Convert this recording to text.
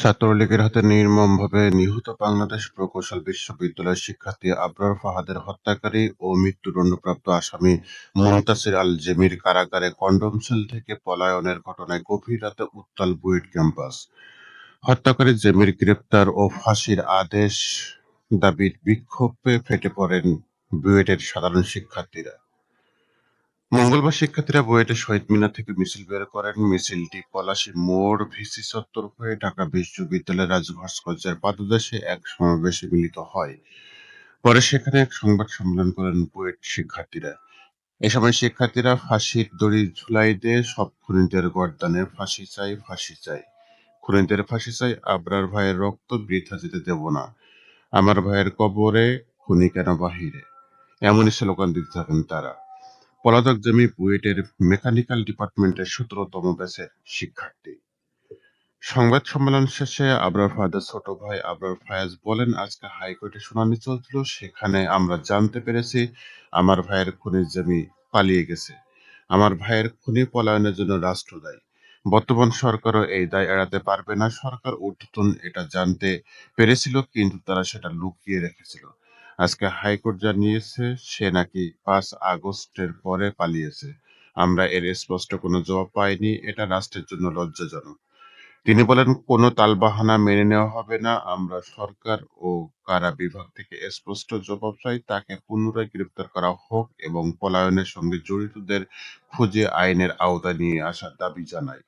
ছাত্রলীগের হাতে নির্মমভাবে নিহত বাংলাদেশ প্রকৌশল বিশ্ববিদ্যালয়ের শিক্ষার্থী আবরার ফাহাদের হত্যাকারী ও মৃত্যুদণ্ডপ্রাপ্ত আসামি মুনতাসির আল জেমির কারাগারে কন্ডম সেল থেকে পলায়নের ঘটনায় গভীর রাতে উত্তাল বুয়েট ক্যাম্পাস। হত্যাকারী জেমির গ্রেপ্তার ও ফাঁসির আদেশ দাবির বিক্ষোভে ফেটে পড়েন বুয়েটের সাধারণ শিক্ষার্থীরা। মঙ্গলবার শিক্ষার্থীরা বুয়েটের শহীদ মিনার থেকে মিছিল বের করেন। মিছিলটি পলাশী মোড় ভিসি চত্বর হয়ে ঢাকা বিশ্ববিদ্যালয়ের রাজু ভাস্কর্যের পাদদেশে এক সমাবেশে মিলিত হয়। পরে সেখানে এক সংবাদ সম্মেলন করেন বুয়েট শিক্ষার্থীরা। এ সময় শিক্ষার্থীরা ফাঁসির দড়ি ঝুলাই দিয়ে সব খুনিদের গর্দানে ফাঁসি চাই ফাঁসি চাই। খুনিদের ফাঁসি চাই, আবরার ভাইয়ের রক্ত বৃথা যেতে দেব না। আমার ভাইয়ের কবরে খুনি কেন বাহিরে? এমনই স্লোগান দিতে থাকেন তারা। পলাতক জমি বুয়েটের মেকানিক্যাল ডিপার্টমেন্টের সতেরোতম ব্যাচের শিক্ষার্থী। সংবাদ সম্মেলন শেষে আবরার ফায়াদের ছোট ভাই আবরার ফায়াজ বলেন, আজকে হাইকোর্টে শুনানি চলছিল, সেখানে আমরা জানতে পেরেছি আমার ভাইয়ের খুনির জমি পালিয়ে গেছে। আমার ভাইয়ের খুনি পলায়নের জন্য রাষ্ট্র দায়ী বর্তমান সরকারও এই দায় এড়াতে পারবে না। সরকার ঊর্ধ্বতন এটা জানতে পেরেছিল, কিন্তু তারা সেটা লুকিয়ে রেখেছিল। আজকে হাইকোর্ট জানিয়েছে সে নাকি পাঁচ আগস্টের পরে পালিয়েছে। আমরা এর স্পষ্ট কোনো জবাব পাইনি। এটা রাষ্ট্রের জন্য লজ্জাজনক। তিনি বলেন, কোনো তালবাহানা মেনে নেওয়া হবে না। আমরা সরকার ও কারা বিভাগ থেকে স্পষ্ট জবাব চাই। তাকে পুনরায় গ্রেপ্তার করা হোক এবং পলায়নের সঙ্গে জড়িতদের খুঁজে আইনের আওতা নিয়ে আসার দাবি জানাই।